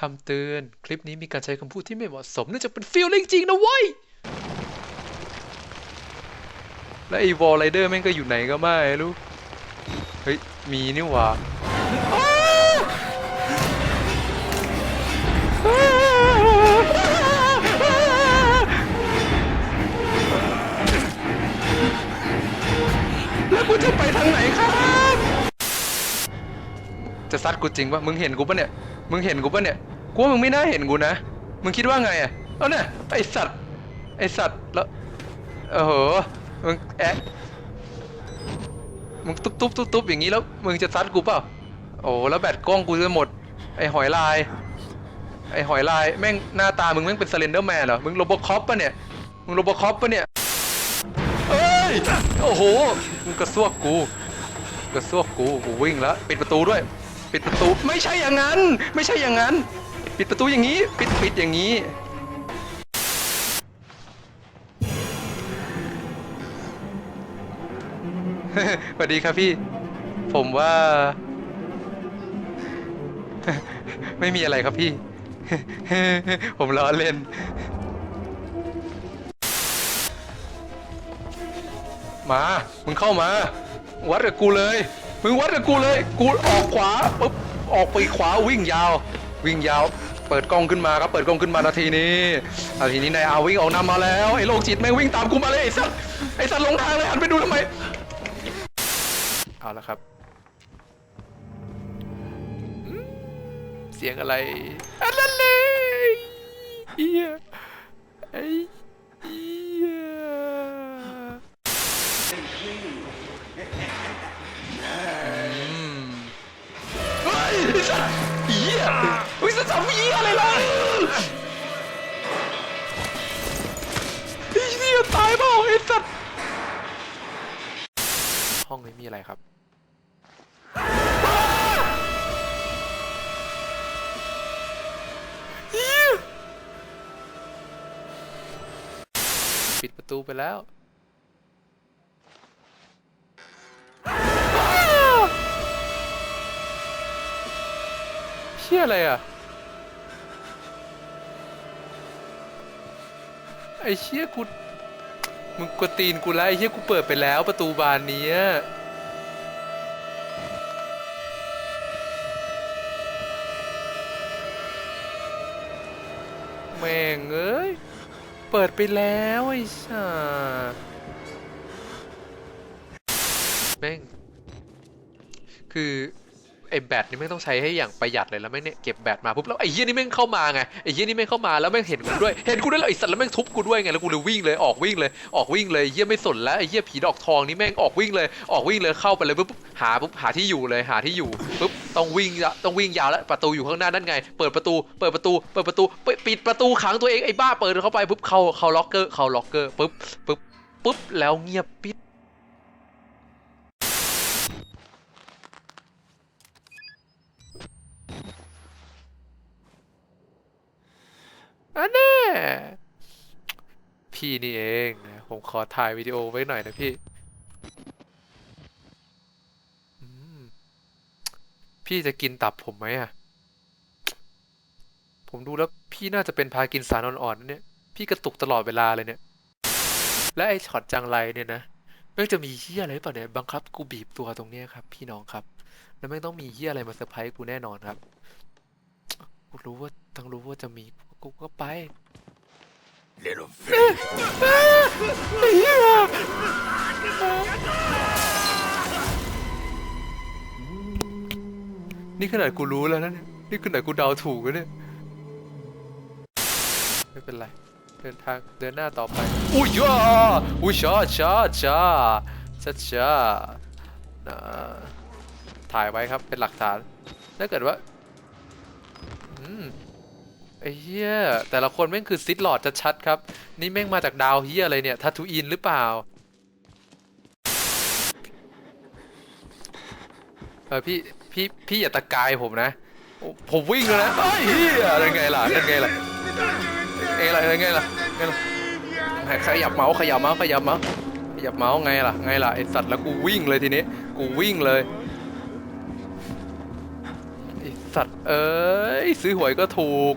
คำเตือน คลิปนี้มีการใช้คำพูดที่ไม่เหมาะสมเนื่องจากเป็นฟีลลิ่งจริงนะเว้ย และไอ้วอลไรเดอร์แม่งก็อยู่ไหนก็ไม่รู้ เฮ้ย มีนี่หว่าแล้วกูจะไปทางไหน จะซัดกูจริงปะมึงเห็นกูปะเนี่ย มึงเห็นกูปะเนี่ย กูว่ามึงไม่น่าเห็นกูนะ มึงคิดว่าไงอะเอาเนี่ยไอสัตว์ ไอสัตว์แล้วโอ้โห มึงแอะมึงตุ๊บตุ๊บตุ๊บตุ๊บอย่างนี้แล้ว มึงจะซัดกูเปล่า โอ้แล้วแบตกล้องกูจะหมด ไอหอยลาย ไอหอยลายแม่งหน้าตามึงแม่งเป็นสเลนเดอร์แมนเหรอ มึงโรบอคอปปะเนี่ย มึงโรบอคอปปะเนี่ยเอ้ย โอ้โห มึงกระซวกกู กระซวกกู กูวิ่งแล้วปิดประตูด้วย ปิดประตูไม่ใช่อย่างนั้น ไม่ใช่อย่างนั้น ปิดประตูอย่างนี้ ปิดปิดอย่างนี้ สวัสดีครับพี่ ผมว่า ไม่มีอะไรครับพี่ ผมล้อเล่น มา มึงเข้ามา วัดกับกูเลย มึงวัดกับกูเลยกูออกขวาปุ๊บออกไปขวาวิ่งยาว วิ่งยาว เปิดกล้องขึ้นมาครับเปิดกล้องขึ้นมานาทีนี้นาทีนี้นายอาวิ่งออกนำมาแล้วไอ้โรคจิตแม่งวิ่งตามกูมาเลยไอ้สัสไอ้สัสลงทางเลยหันไปดูทำไมเอาละครับเสียงอะไรอันนั้นเลยเอียไอ้เอียอืมเฮ้ยไอ้สัสเอียเฮ้ยจะทำเอียอะไรล่ะไอ้เหี้ยตายเปล่าไอ้สัสห้องนี้มีอะไรครับปิดประตูไปแล้ว ชี่ยอะไรอะ ไอ้เชี่ยกู มึงกวนตีนกูแล้วไอ้เชี่ยกูเปิดไปแล้วประตูบานนี้แม่งเอ้ย เปิดไปแล้วไอ้สัสแม่ง คือ ไอ้แบตนี่ไม่งต้องใช้ให้อย่างประหยัดเลยแล้วแม่งเนี่ยเก็บแบตมาปุ๊บแล้วไอ้เหี้ยนี่แม่งเข้ามาไงไอ้เหี้ยนี่แม่งเข้ามาแล้วแม่งเห็นกูด้วยเห็นกูด้วยแล้วไอ้สัตว์แล้วแม่งทุบกูด้วยไงแล้วกูเลยวิ่งเลยออกวิ่งเลยออกวิ่งเลยไอ้เหี้ยไม่สนแล้วไอ้เหี้ยผีดอกทองนี่แม่งออกวิ่งเลยออกวิ่งเลยเข้าไปเลยปุ๊บหาปุ๊บหาที่อยู่เลยหาที่อยู่ปุ๊บต้องวิ่งละต้องวิ่งยาวแล้วประตูอยู่ข้างหน้านั่นไง เปิดประตู เปิดประตู เปิดประตูปิดปิดประตูขังตัวเองไอ้บ้าเปิดเข้าไปปุ๊บเข้าเข้าล็อกเกอร์เข้าล็อกเกอร์ปุ๊บปุ๊บปุ๊บแล้วเงียบปิด อันแน่พี่นี่เองนะผมขอถ่ายวิดีโอไว้หน่อยนะพี่พี่จะกินตับผมไหมอะ ผมดูแล้วพี่น่าจะเป็นพากินสารอ่อนๆนเนี่ย พี่กระตุกตลอดเวลาเลยเนี่ย และไอ้ช็อตจังไรเนี่ยนะไม่งจะมีเฮียอะไรเปล่าเนี่ยบังคับกูบีบตัวตรงเนี้ยครับ พี่น้องครับ แล้วไม่งต้องมีเฮียอะไรมาเซอร์ไพรส์กูแน่นอนครับ กูรู้ว่าทั้งรู้ว่าจะมี กูก็ไป Little fish. นี่ขนาดกูรู้แล้วนะเนี่ยนี่ขนาดกูเดาถูกแล้วเนี่ยไม่เป็นไร เดินทางเดินหน้าต่อไป อุ้ยจ้าอุ้ยช้าช้าช้าช้าช้านะถ่ายไว้ครับเป็นหลักฐาน ถ้าเกิดว่า อืมไอ้ ไอ้เหี้ยแต่ละคนแม่งคือซิดหลอดจะชัดครับ นี่แม่งมาจากดาวเฮียอะไรเนี่ยทัตูอินหรือเปล่าเออพี่พี่พี่อย่าตะกายผมนะ ผมวิ่งแล้วนะเฮียอะไรไงล่ะนั่นไงล่ะเอ้ยอะไรไงล่ะไงล่ะขยับเมาส์ขยับเมาส์ขยับเมาส์ขยับเมาส์ไงล่ะไงล่ะไอสัตว์แล้วกูวิ่งเลยทีนี้กูวิ่งเลยไอสัตว์เอ้ยซื้อหวยก็ถูก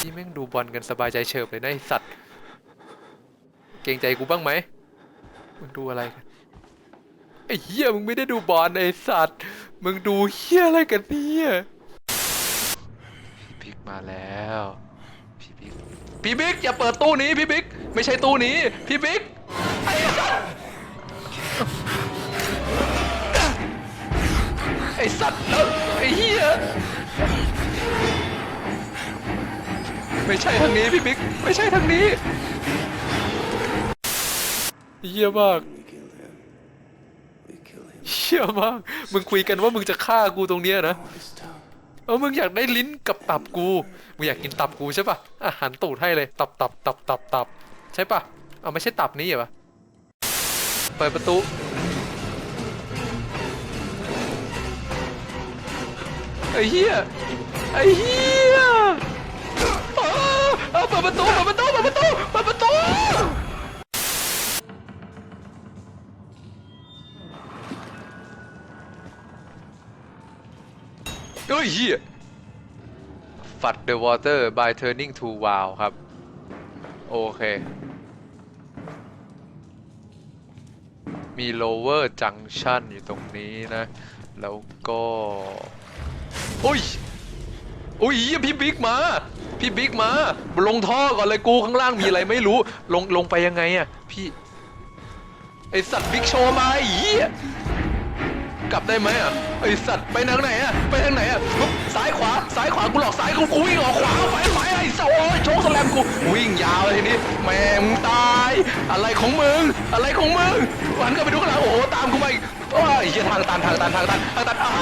ที่แม่งดูบอลกันสบายใจเฉิบเลยนะไอสัตว์ เกรงใจกูบ้างไหมมึงดูอะไรกันไอ้เหี้ยมึงไม่ได้ดูบอลไอ้สัตว์ มึงดูเหี้ยอะไรกันเนี่ยพี่บิ๊กมาแล้ว พี่บิ๊ก พี่บิ๊กอย่าเปิดตู้นี้พี่บิ๊ก ไม่ใช่ตู้นี้ พี่บิ๊ก อ้สัตว์เอ้าไอ้เหี้ยไม่ใช่ทางนี้พี่บิ๊กไม่ใช่ทางนี้เหี้ยมากเชี่ยมากมึงคุยกันว่ามึงจะฆ่ากูตรงเนี้ยนะเออมึงอยากได้ลิ้นกับตับกูมึงอยากกินตับกูใช่ปะอาหารตูดให้เลยตับตับตับตับตับใช่ปะเอาไม่ใช่ตับนี้เหรอเปิดประตู ไอ้เหี้ยไอ้เหี้ยอ้าวอ้าวเปิดประตูเปิดประตูเปิดประตูเปิดประตูเฮ้ยเฮีย Flood the water by turning to wow ครับ โอเค มี lower junction อยู่ตรงนี้นะ แล้วก็ อ้ยโอ้ยเหี้ยพี่บิ๊กมา พี่บิ๊กมา ลงท่อก่อนเลยกูข้างล่างมีอะไรไม่รู้ ลงลงไปยังไงอะพี่ ไอสัตว์บิ๊กโชว์มาไอ้เหี้ย กลับได้ไหมอะไอสัตว์ไปทางไหนอะไปทางไหนอะปุ๊บซ้ายขวาซ้ายขวากูหลอกซ้ายกูกูวิ่งออกขวาไปไปไอ้สัตว์โอ้ยโชกสแลมกูวิ่งยาวเลยทีนี้แม่งตาย อะไรของมึงอะไรของมึงหันกลับไปดูข้างหลังโอ้โหตามกูมาอีกโอ้ยเหี้ยทางตันทางตันทางตันทางตันอ้าว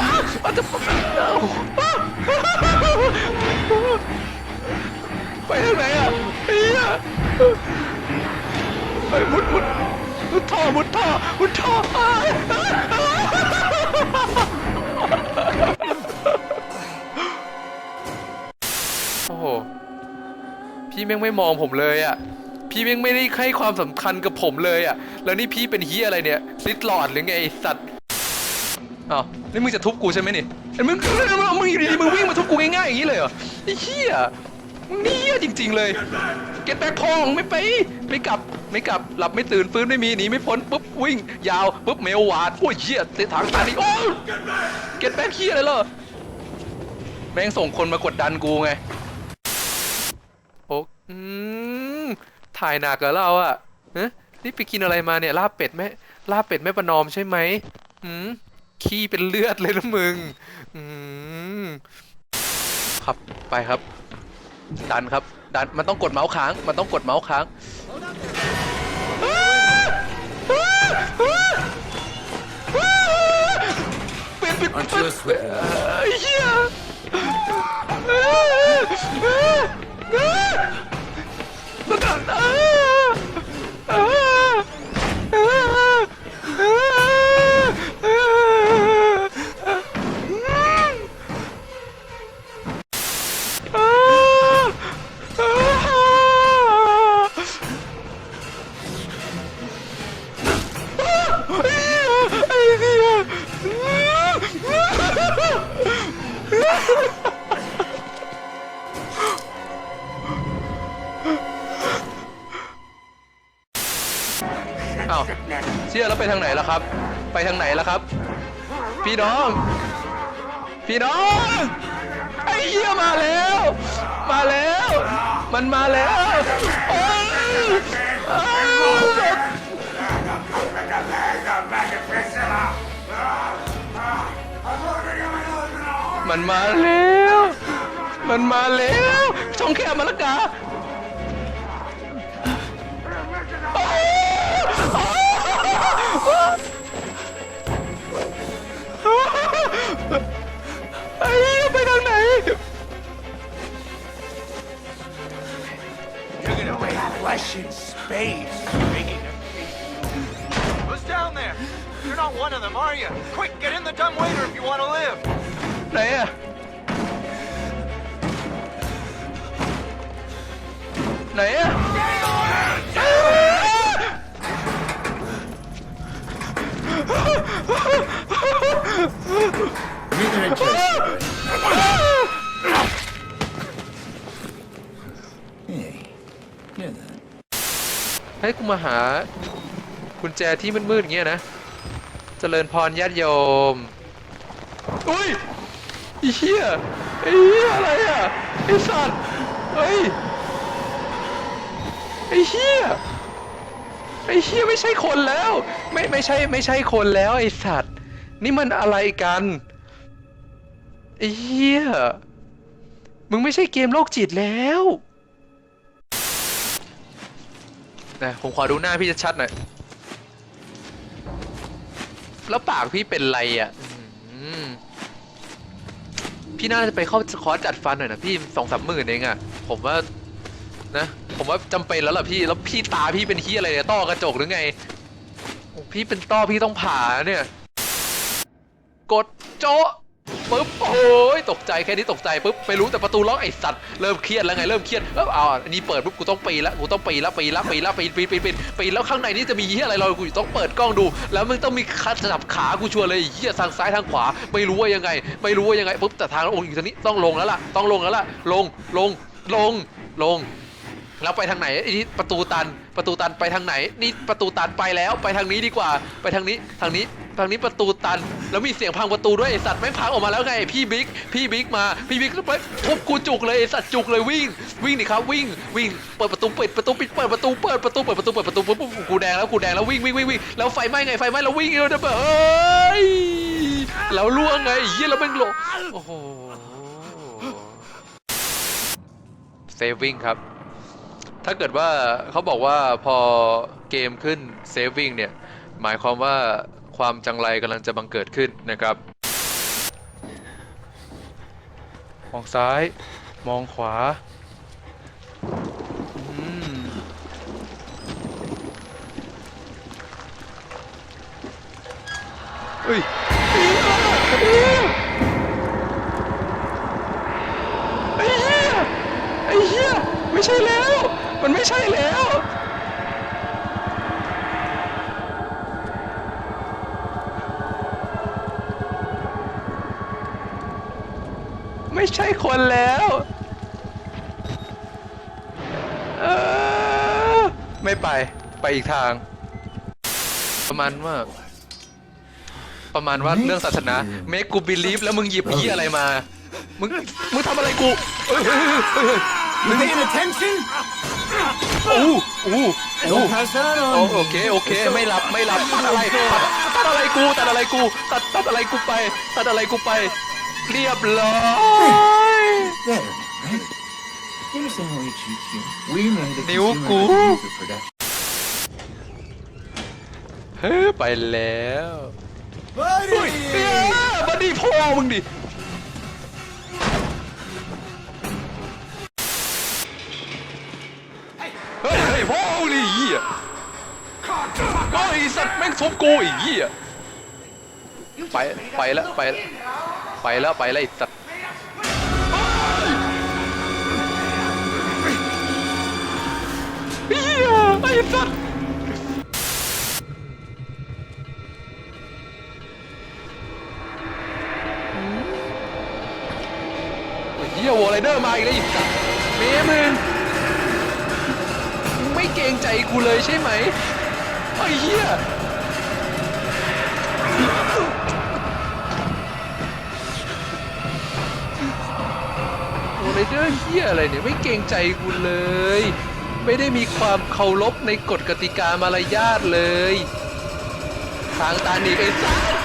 อ้าวอ้าวจะไปทางไหนอะเฮียไปมุดมุดมุดท่อมุดท่อมุดท่อ พี่แม่งไม่มองผมเลยอะ พี่แม่งไม่ได้ให้ความสำคัญกับผมเลยอะ แล้วนี่พี่เป็นเฮียอะไรเนี่ยซิดหลอดหรือไงไอ้สัตว์อ้าวนี่มึงจะทุบกูใช่ไหมนี่ไอ้มึงมึงอยู่ดีๆมึงวิ่งมาทุบกูง่ายๆอย่างนี้เลยเหรอไอ้เฮียมึงนี่เฮียจริง ๆ เลย เก็ตแบ็คพองไม่ไป ไม่กลับไม่กลับหลับไม่ตื่นฟื้นไม่มีหนีไม่พ้นปุ๊บวิ่ง ยาวปุ๊บเมลวาดโอ้ยเฮียเตะทางตานี่โอ้ยเก็ตแบ็คเฮียอะไรเหรอแม่งส่งคนมากดดันกูไง อืมถ่ายหนักเหรอเราอะฮะนี่ไปกินอะไรมาเนี่ยลาบเป็ดแม่ลาบเป็ดแม่ประนอมใช่ไหมอืมขี้เป็นเลือดเลยนะมึง อืมครับไปครับ ดันครับ ดันมันต้องกดเมาส์ค้าง มันต้องกดเมาส์ค้างปิดปิดปิดเหี้ย มั มันมาแล้วมันมาแล้ว มันมาแล้วช่องแคบมาล้วกาไอ้ไปทางไหน in space. Who's down there? You're not one of them, are you? Quick, get in the dumb waiter if you want to live. Leia. Leia. ให้กูมาหากุญแจที่มืดๆอย่างเงี้ยนะ เจริญพรญาติโยม อุ้ยไอ้เหี้ยไอ้เหี้ยอะไรอะไอ้สัตว์เฮ้ยไอ้เหี้ยไอ้เหี้ยไม่ใช่คนแล้ว ไม่ไม่ใช่ไม่ใช่คนแล้วไอ้สัตว์ นี่มันอะไรกันไอ้เหี้ยมึงไม่ใช่เกมโรคจิตแล้ว นะผมขอดูหน้าพี่ชัดๆหน่อย แล้วปากพี่เป็นไรอะอืมพี่น่าจะไปเข้าคอร์สจัดฟันหน่อยนะพี่สองสามหมื่นเองอะ ผมว่านะ ผมว่าจำเป็นแล้วล่ะพี่ แล้วพี่ตาพี่เป็นที่อะไรเนี่ยต้อกระจกหรือไง พี่เป็นต้อพี่ต้องผ่าเนี่ย กดโจ๊ะ ปุ๊บโอ้ยตกใจแค่นี้ตกใจปุ๊บไปรู้แต่ประตูล็อกไอ้สัตว์เริ่มเครียดแล้วไงเริ่มเครียดเออเอาอันนี้เปิดปุ๊บกูต้องปีละกูต้องปีละปีละปีละปีปีปีปีปีแล้วข้างในนี่จะมีเหี้ยอะไรเรากูต้องเปิดกล้องดู แล้วมึงต้องมีคัดสลับขากูชัวร์เลยเหี้ยทางซ้ายทางขวา ไม่รู้ว่ายังไง ไม่รู้ว่ายังไงปุ๊บแต่ทางองค์อยู่ทางนี้ต้องลงแล้วล่ะต้องลงแล้วล่ะลงลงลงลง แล้วไปทางไหนไอ้นี่ประตูตันประตูตันไปทางไหน นี่ประตูตันไปแล้วไปทางนี้ดีกว่า ไปทางนี้ทางนี้ทางนี้ประตูตัน แล้วมีเสียงพังประตูด้วยไอสัตว์ไม่งพังออกมาแล้วไงพี่บิ๊กพี่บิ๊กมาพี่บิ๊กไปทุบกูจุกเลยไอสัตว์จุกเลยวิ่ง วิ่งดิครับวิ่งวิ่งเปิดประตูปิดประตูปิดเปิดประตูเปิดประตูเปิดประตูเปิดประตูปุ๊บปุ๊บกูแดงแล้วกูแดงแล้ววิ่งวิ่งวิ่งวิ่งแล้วไฟไหม้ไงไฟไหม้แล้ววิ่งเออเด้อเอ้ยแล้วล่วงไงไอ้เหี้ยแล้วแม่งหลงโอ้โหเซฟวิ่งครับ ถ้าเกิดว่าเขาบอกว่าพอเกมขึ้นเซฟวิ่งเนี่ย หมายความว่าความจังไรกำลังจะบังเกิดขึ้นนะครับ มองซ้าย มองขวาอืมเฮ้ยไอ้เหี้ยไอ้เหี้ย ไม่ใช่แล้ว มันไม่ใช่แล้วไม่ใช่คนแล้ว เออ ไม่ไป ไปอีกทาง ประมาณว่า ประมาณว่าเรื่องศาสนาเมกูบิลีฟแล้วมึงหยิบยี่อะไรมา มึง มึงทำอะไรกูเอ้ยเฮ้ยเฮ้ยเฮ้ย You paying attention? โอ้โอ้โอ้ Don't pass that โอ on. โอเคโอเคไม่รับไม่รับตัดอะไรตัดตัดอะไรกูตัดอะไรกูตัดตัดอะไรกูไป ตัดอะไรกูไป เรียบร้อย There, right? You understand how we cheat here? We made a Níu consumer cú. good user production. เฮ้ยไปแล้วเฮ้ยบัดดี้พ่อมึงดิ เฮ้ยพ่อมึงดิไอ้เหี้ยเฮ้ยไอ้สัตว์แม่งทุบกูไอ้เหี้ยไปไปแล้วไปแล้วไปแล้วไปแล้วไอ้สัตว์เหี้ยไอ้สัตว์เฮี้ยวอลไรเดอร์มาอีกแล้วอีกสัตว์เมมึงมึงไม่เกรงใจกูเลยใช่ไหมไอ้เฮียวอลไรเดอร์เฮียอะไรเนี่ยไม่เกรงใจกูเลย ไม่ได้มีความเคารพในกฎกติกามารยาทเลย ทางตันอีกไอ้สัส